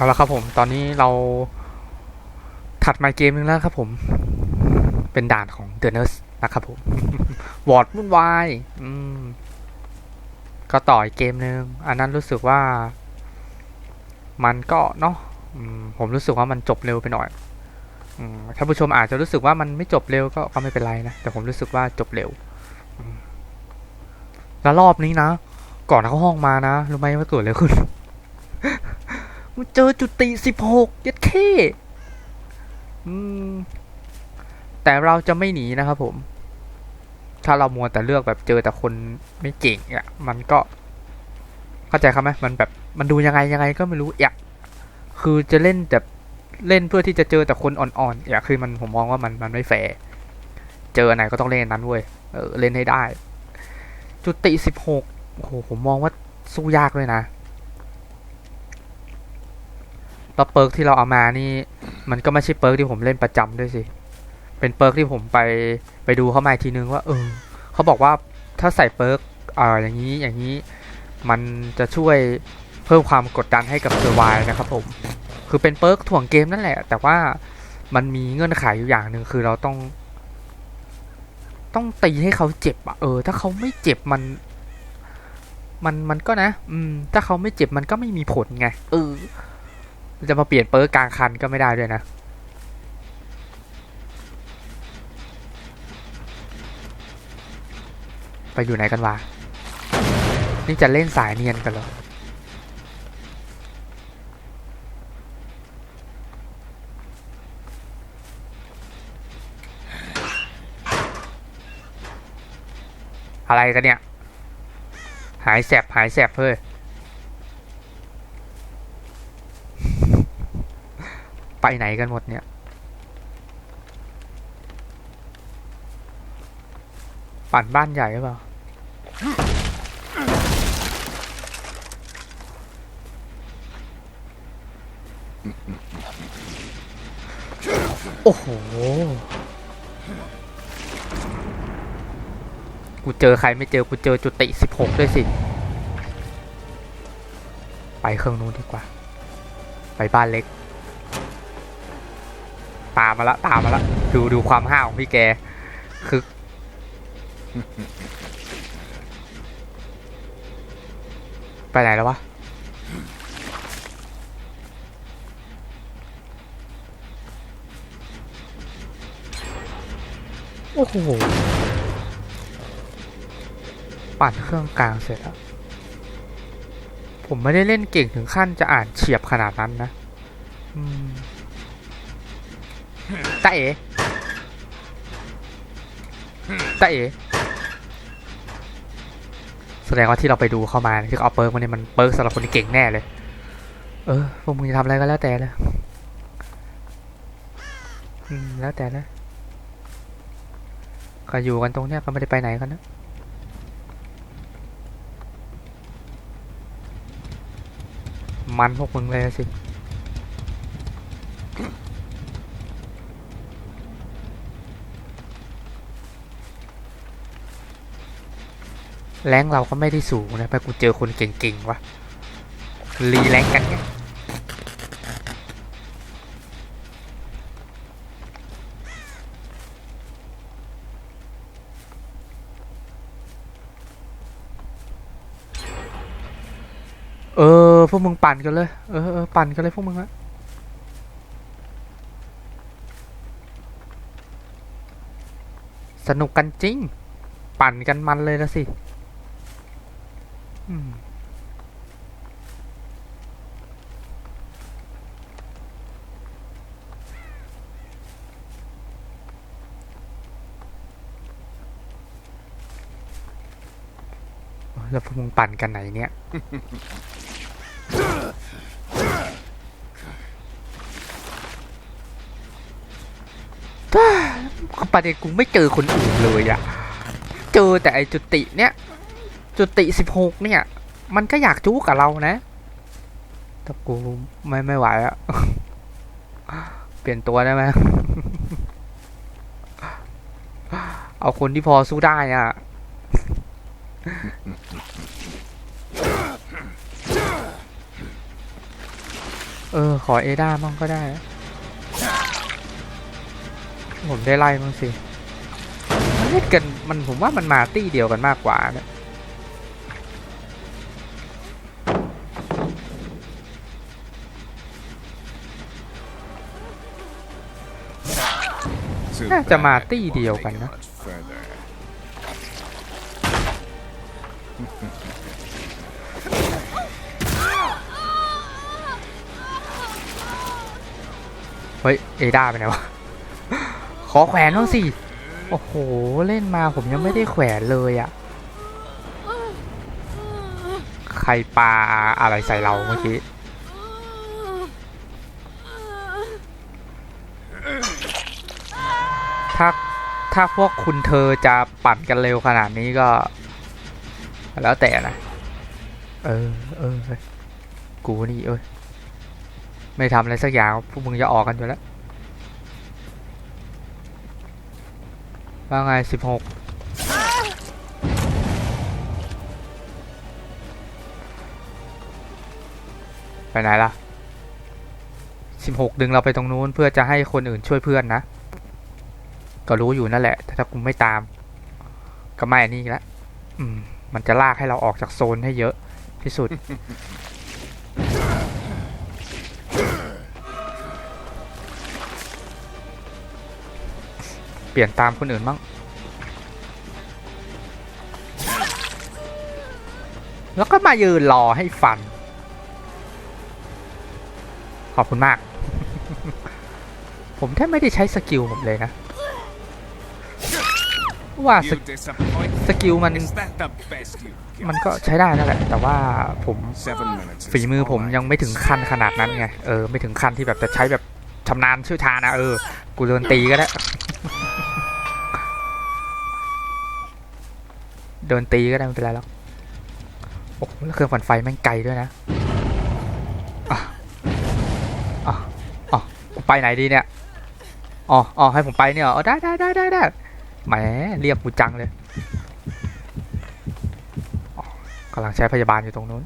เอาละครับผม ตอนนี้เราถัดมาเกมนึงแล้วครับผม เป็นด่านของ The Nurse นะครับผม วอร์ดวุ่นวายก็ต่ออีกเกมนึง อันนั้นรู้สึกว่า มันก็เนาะผมรู้สึกว่ามันจบเร็วไปหน่อยอืมท่านผู้ชมอาจจะรู้สึกว่ามันไม่จบเร็วก็ก็ไม่เป็นไรนะ แต่ผมรู้สึกว่าจบเร็ว แล้วรอบนี้นะ ก่อนเข้าห้องมานะ รู้ไหมว่าเกิดอะไรขึ้น เจอจุติสิบหกยัดเข้แต่เราจะไม่หนีนะครับผม ถ้าเรามัวแต่เลือกแบบเจอแต่คนไม่เก่งอะ มันก็ เข้าใจครับไหมมันแบบ มันดูยังไงยังไงก็ไม่รู้อยากคือจะเล่นแบบเล่นเพื่อที่จะเจอแต่คนอ่อนๆอยากคือมันผมมองว่ามันมันไม่แฟร์เจอไหนก็ต้องเล่นนนั้นเว้ยเออเล่นให้ได้ จุติสิบหกโอ้โหผมมองว่าสู้ยากเลยนะ แล้วเปิร์กที่เราเอามานี่ มันก็ไม่ใช่เปิร์กที่ผมเล่นประจำด้วยสิ เป็นเปิร์กที่ผมไปไปดูเข้ามาทีนึงว่า เออเขาบอกว่าถ้าใส่เปิร์กอ่าอย่างนี้อย่างนี้ มันจะช่วยเพิ่มความกดดันให้กับเซอร์ไวนะครับผม คือเป็นเปิร์กถ่วงเกมนั่นแหละ แต่ว่ามันมีเงื่อนไขอยู่อย่างหนึ่งคือเราต้อง ต้องตีให้เขาเจ็บอะเออ ถ้าเขาไม่เจ็บมันมันมันก็นะ อืม ถ้าเขาไม่เจ็บมันก็ไม่มีผลไง เออ จะมาเปลี่ยนเปิร์กกลางคันก็ไม่ได้ด้วยนะไปอยู่ไหนกันวะนี่จะเล่นสายเนียนกันเหรออะไรกันเนี่ย หายแสบหายแสบเฮ้ย ไปไหนกันหมดเนี่ย ปั่นบ้านใหญ่หรือเปล่า โอ้โห กูเจอใครไม่เจอ กูเจอจุติสิบหกด้วยสิ ไปเครื่องนู้นดีกว่า ไปบ้านเล็ก ตามมาละตามมาละดูดูความห้าวของพี่แกคือไปไหนแล้ววะโอ้โหปั่นเครื่องกลางเสร็จแล้ว ผมไม่ได้เล่นเก่งถึงขั้นจะอ่านเฉียบขนาดนั้นนะ อืม ตาเอ๋ตาเอ๋แสดงว่าที่เราไปดูเข้ามาที่เอาเปิร์กมาเนี่ยมันเปิร์กสำหรับคนที่เก่งแน่เลย เออพวกมึงจะทำอะไรก็แล้วแต่เลยแล้วแต่นะก็อยู่กันตรงเนี้ยก็ไม่ได้ไปไหนกันนะมันพวกมึงเลยสิ แรงเราก็ไม่ได้สูงนะไปกูเจอคนเก่งๆวะรีแรงกันเนี่ยเออ พวกมึงปั่นกันเลย เออเออปั่นกันเลยพวกมึงอะสนุกกันจริง ปั่นกันมันเลยละสิ แล้วพวกมึงปั่นกันไหนเนี่ย ประเด็นกูไม่เจอคนอื่นเลยอะ เจอแต่ไอจุติเนี่ย จุติสิบหกเนี่ย มันก็อยากจู้กับเรานะแต่กูไม่ไม่ไหวอะเปลี่ยนตัวได้ไหมเอาคนที่พอสู้ได้อะเออ ขอเอด้ามั่งก็ได้ ผมได้ไล่มั่งสิมันเล่นกันมันผมว่ามันมาตี้เดียวกันมากกว่านะ น่าจะมาตี้เดียวกันนะ เฮ้ย เอด้าไปไหนวะ ขอแขวนบ้างสิ โอ้โห เล่นมาผมยังไม่ได้แขวนเลยอะใครปาอะไรใส่เราเมื่อกี้ ถ้า ถ้าพวกคุณเธอจะปั่นกันเร็วขนาดนี้ก็ แล้วแต่นะ เออเออกูนี่เอ้ยไม่ทำอะไรสักอย่างพวกมึงจะออกกันอยู่แล้วว่าไงสิบหกไปไหนล่ะสิบหกดึงเราไปตรงนู้นเพื่อจะให้คนอื่นช่วยเพื่อนนะ ก็รู้อยู่นั่นแหละ แต่ถ้ากูไม่ตาม ก็ไม่นนี่ละอืม มันจะลากให้เราออกจากโซนให้เยอะที่สุด เปลี่ยนตามคนอื่นบ้างแล้วก็มายืนรอให้ฟัน ขอบคุณมาก ผมแทบไม่ได้ใช้สกิลผมเลยนะ ว่าส You disappoint สกิลมัน Is that the best you มันก็ใช้ได้นั่นแหละ แต่ว่าผม Seven minutes. is ฝีมือผม all I ยังไม่ถึงขั้นขนาดนั้นไง เออ ไม่ถึงขั้นที่แบบจะใช้แบบชำนาญเชี่ยวชาญนะเออ กูเดินตีก็ได้ เดินตีก็ได้ไม่เป็นไรหรอก โอ้โหแล้วเครื่องฝันไฟแม่งไกลด้วยนะอะอะอะกูไปไหนดีเนี่ย อ๋ออ๋อให้ผมไปเนี่ยเหรออ๋อได้ได้ได้ได้ได้ แหมเรียกกูจังเลยกำลังใช้พยาบาลอยู่ตรงนู้น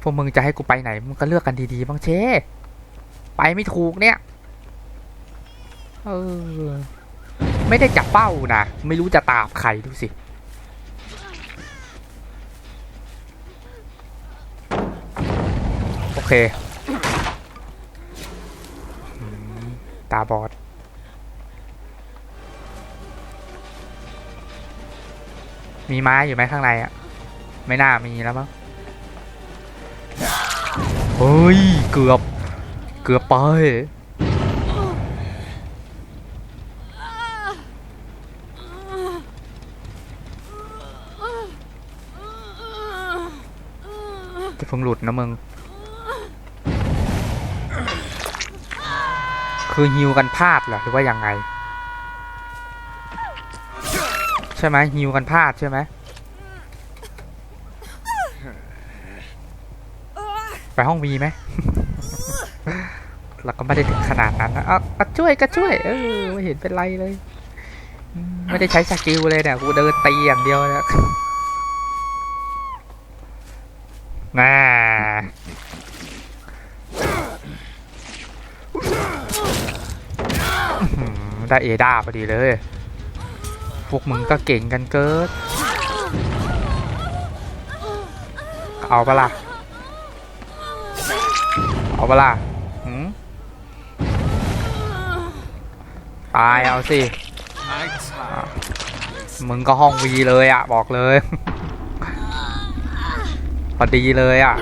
พวกมึงจะให้กูไปไหน มึงก็เลือกกันดีๆบ้างเชไปไม่ถูกเนี่ยเออไม่ได้จับเป้านะ ไม่รู้จะตามใครดูสิ โอเคอืม ตาบอด มีไม้อยู่ไหมข้างในอะ ไม่น่ามีแล้วมั้งเฮ้ย เกือบ เกือบไปจะเพิ่งหลุดนะมึง คือฮิวกันพลาดเหรอหรือว่ายังไง ใช่ไหมฮิวกันพลาดใช่ไหมไปห้องวีไหมเราก็ไม่ได้ถึงขนาดนั้นนะอะก็ช่วยก็ช่วย เออไม่เห็นเป็นไรเลย ไม่ได้ใช้สกิลเลยเนี่ยกูเดินตีอย่างเดียวเนี่ยน่าอื้อ ได้เอดาพอดีเลย พวกมึงก็เก่งกันเกินเอาปะล่ะ เอาปะล่ะหืมตายเอาสิ มึงก็ห้องวีเลยอะ บอกเลย พอดีเลยอะ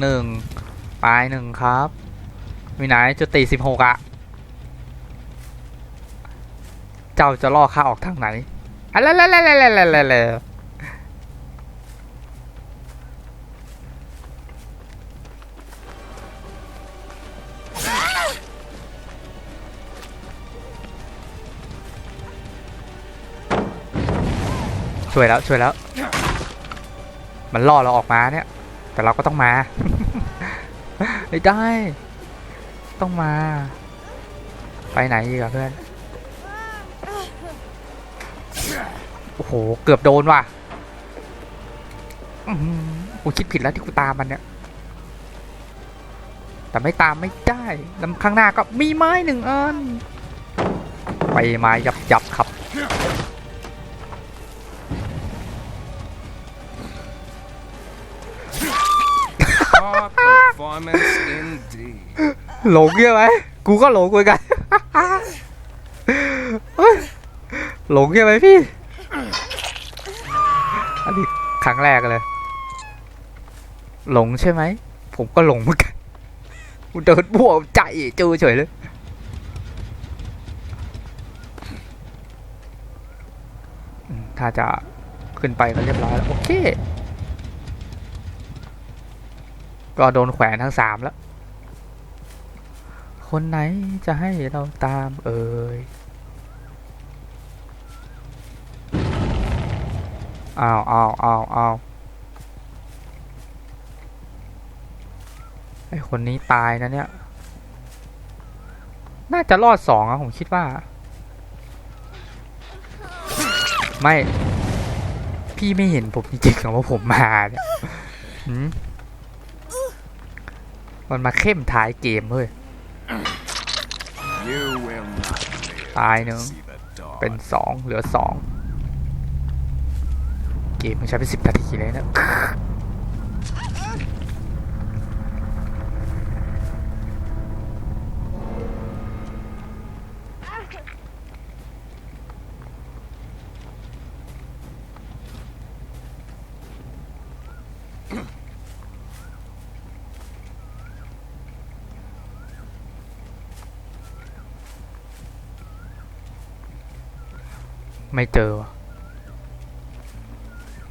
หนึ่งปลายหนึ่งครับ มีไหนจุตีสิบหกอะเจ้าจะล่อข้าออกทางไหนอะละละละละละละละช่วยแล้วช่วยแล้ว มันล่อเราออกมาเนี่ย แต่เราก็ต้องมาไม่ได้ ต้องมา ไปไหนอีกอะเพื่อน โอ้โห เกือบโดนว่ะกูคิดผิดแล้วที่กูตามมันเนี่ย แต่ไม่ตามไม่ได้แล้วข้างหน้าก็มีไม้หนึ่งอัน ไปไม้ยับยับครับ หลงใช่ไหมกูก็หลงเหมือนกันเฮ้ยหลงใช่ไหมพี่ อันนี้ครั้งแรกเลย หลงใช่ไหม ผมก็หลงเหมือนกันกูเดินบวกใจจอเฉยเลยถ้าจะขึ้นไปก็เรียบร้อยแล้ว โอเค ก็โดนแขวนทั้งสามแล้ว คนไหนจะให้เราตามเอ่ย อ้าวอ้าวอ้าวอ้าวไอคนนี้ตายนะเนี่ย น่าจะรอดสองอะผมคิดว่า ไม่ พี่ไม่เห็นผมจริงๆหรอว่าผมมาเนี่ยหื มันมาเข้มท้ายเกมเฮ้ย ตายหนึ่งเป็นสองเหลือสองเกมมันใช้ไปสิบนาทีเลยนะ ไม่เจอว่ะ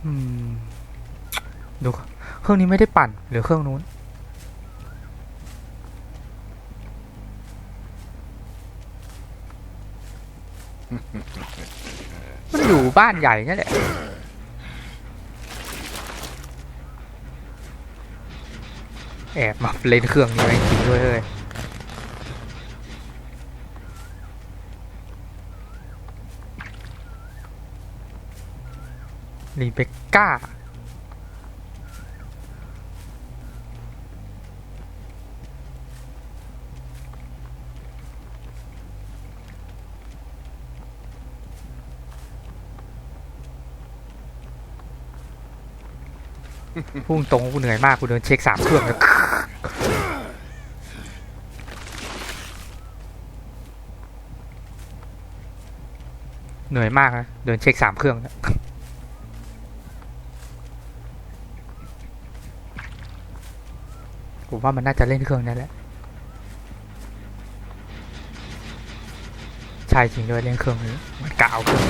อืมดูเครื่องนี้ไม่ได้ปั่นหรือเครื่องนู้น มันอยู่บ้านใหญ่นี่แหละแอบมาเล่นเครื่องนี้ไว้จริงด้วยเลย รีเบคก้า พุ่งตรงกูเหนื่อยมาก กูเดินเช็คสามเครื่องเลยเหนื่อยมากนะเดินเช็คสามเครื่องแล้ ผมว่ามันน่าจะเล่นเครื่องนั้นแหละใช่จริงด้วยเล่นเครื่องนี้มันกเอาเครื่อง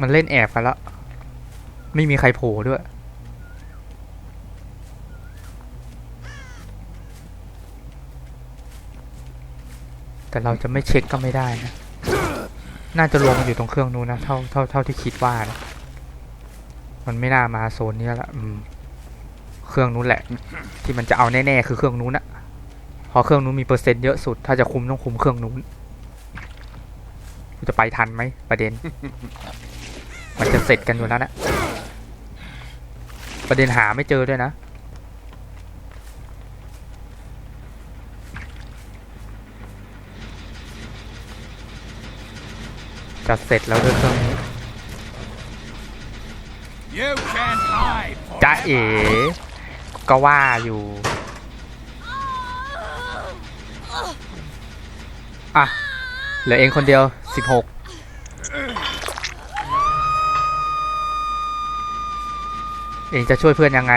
มันเล่นแอบกันแล้ว ไม่มีใครโผล่ด้วย แต่เราจะไม่เช็คก็ไม่ได้นะ น่าจะรวมกันอยู่ตรงเครื่องนู้นนะ เท่าเท่าเท่าที่คิดว่านะมันไม่น่ามาโซนนี้ละอืม เครื่องนู้นแหละ ที่มันจะเอาแน่ๆคือเครื่องนู้นอะเพราะเครื่องนู้นมีเปอร์เซ็นต์เยอะสุด ถ้าจะคุมต้องคุมเครื่องนู้นจะไปทันไหมประเด็น มันจะเสร็จกันอยู่แล้วนะ ประเด็นหาไม่เจอด้วยนะ จะเสร็จแล้วด้วยเครื่องนี้ You can't hide จ้าเอ๋ก็ว่าอยู่อะเหลือเองคนเดียวสิบหกเองจะช่วยเพื่อนยังไง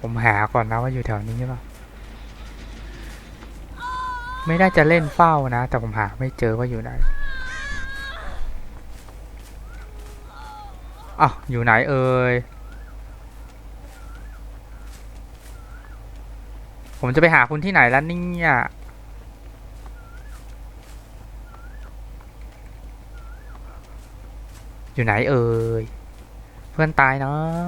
ผมหาก่อนนะว่าอยู่แถวนี้หรือเปล่า ไม่น่าจะเล่นเฝ้านะ แต่ผมหาไม่เจอว่าอยู่ไหนอ้าวอยู่ไหนเอ่ยผมจะไปหาคุณที่ไหนแล้วเนี่ยอยู่ไหนเอ่ยเพื่อนตายเนาะ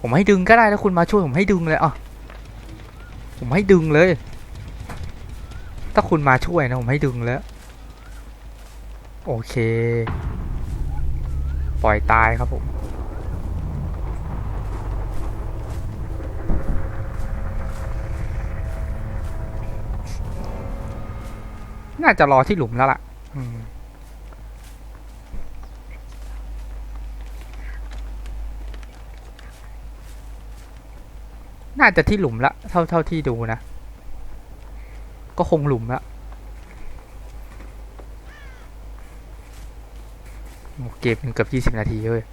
ผมให้ดึงก็ได้ถ้าคุณมาช่วยผมให้ดึงเลยอะผมให้ดึงเลย ถ้าคุณมาช่วยนะผมให้ดึงแล้ว โอเค ปล่อยตายครับผม น่าจะรอที่หลุมแล้วล่ะน่าจะที่หลุมละ เท่าเท่าที่ดูนะ ก็คงหลุมละเกมมันเกือบยี่สิบนาทีเลย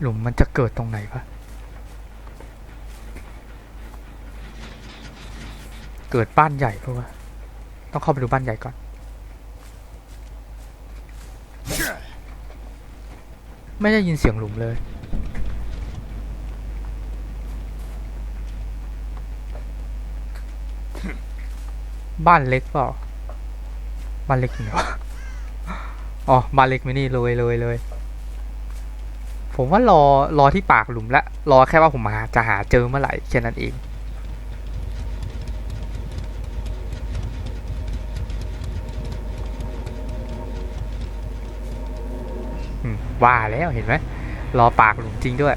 หลุมมันจะเกิดตรงไหนวะเกิดบ้านใหญ่ปะวะต้องเข้าไปดูบ้านใหญ่ก่อน ไม่ได้ยินเสียงหลุมเลย บ้านเล็กเปล่า บ้านเล็กอยู่ไหนวะอ๋อ บ้านเล็กไม่นี่เลยเลยเลย ผมว่ารอรอที่ปากหลุมละ รอแค่ว่าผมหาจะหาเจอเมื่อไหร่แค่นั้นเอง ว่าแล้วเห็นไหมรอปากหลุมจริงด้วย